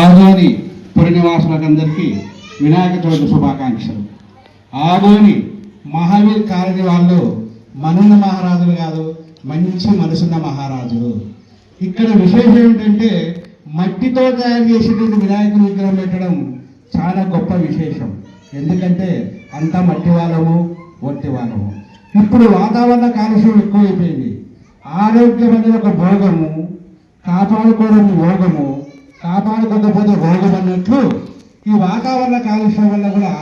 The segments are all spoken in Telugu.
ఆధారి పొడి నివాసులకందరికీ వినాయక చవితి శుభాకాంక్షలు. ఆగోని మహావీర్ కాలనీ వాళ్ళు మనున్న మహారాజులు కాదు మంచి మనసున్న మహారాజులు. ఇక్కడ విశేషం ఏంటంటే మట్టితో తయారు చేసేటువంటి వినాయకుడు విగ్రహం పెట్టడం చాలా గొప్ప విశేషం. ఎందుకంటే అంతా మట్టి వాళ్ళము ఒట్టి వాళ్ళము ఇప్పుడు వాతావరణ కాలుష్యం ఎక్కువైపోయింది. ఆరోగ్యం అనేది ఒక భోగము కాపాడుకోవడం భోగము కాపాడుకోకపోతే రోగం అన్నట్లు ఈ వాతావరణ కాలుష్యం వల్ల కూడా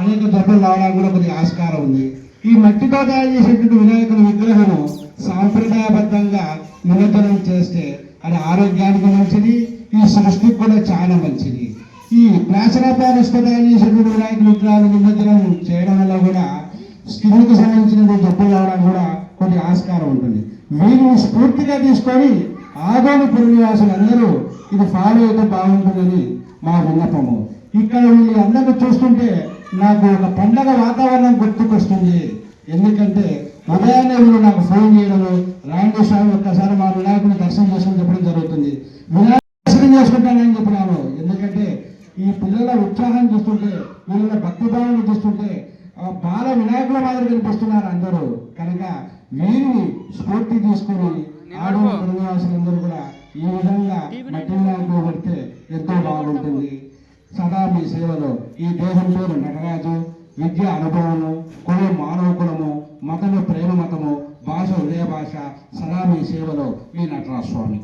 అనేక దెబ్బలు రావడానికి కూడా కొద్దిగా ఆస్కారం ఉంది. ఈ మట్టితో తయారు చేసేటువంటి వినాయకుని విగ్రహము సాంప్రదాయబద్ధంగా నిమజ్జనం చేస్తే అది ఆరోగ్యానికి మంచిది ఈ సృష్టికి కూడా చాలా మంచిది. ఈ ప్లాస్టర్ ఆఫ్ ప్యారిస్తో తయారు చేసేటువంటి వినాయకుని విగ్రహాలు నిమజ్జనం చేయడం వల్ల కూడా స్కిన్కి సంబంధించిన జబ్బులు రావడానికి కూడా కొన్ని ఆస్కారం ఉంటుంది. వీరిని స్ఫూర్తిగా తీసుకొని ఆదోని పురనివాసులందరూ ఇది ఫాలో అయితే బాగుంటుందని మా విన్నపము. ఇక్కడ వీళ్ళు అందరూ చూస్తుంటే నాకు ఒక పండగ వాతావరణం గుర్తుకొస్తుంది. ఎందుకంటే ఉదయాన్నే వీళ్ళు నాకు ఫోన్ చేయడము రాండి స్వామి ఒక్కసారి మా వినాయకుని దర్శనం చేసుకుని చెప్పడం జరుగుతుంది. వినాయక దర్శనం చేసుకుంటానని చెప్పినాను. ఎందుకంటే ఈ పిల్లల ఉత్సాహం చూస్తుంటే వీళ్ళ భక్తిభావాన్ని చూస్తుంటే ఆ బాల వినాయకుల మాదిరి కనిపిస్తున్నారు అందరూ. కనుక వీరిని స్ఫూర్తి తీసుకుని ఆడవ పురనివాసులందరూ కూడా. ఈ విధంగా మట్టి పెడితే ఎంతో బాగుంటుంది. సదా మీ సేవలో ఈ పేరు నటరాజు విద్య అనుభవము కులం మానవ కులము మతము ప్రేమ మతము భాష హృదయ భాష సదా మీ సేవలో ఈ నటరాజు స్వామి.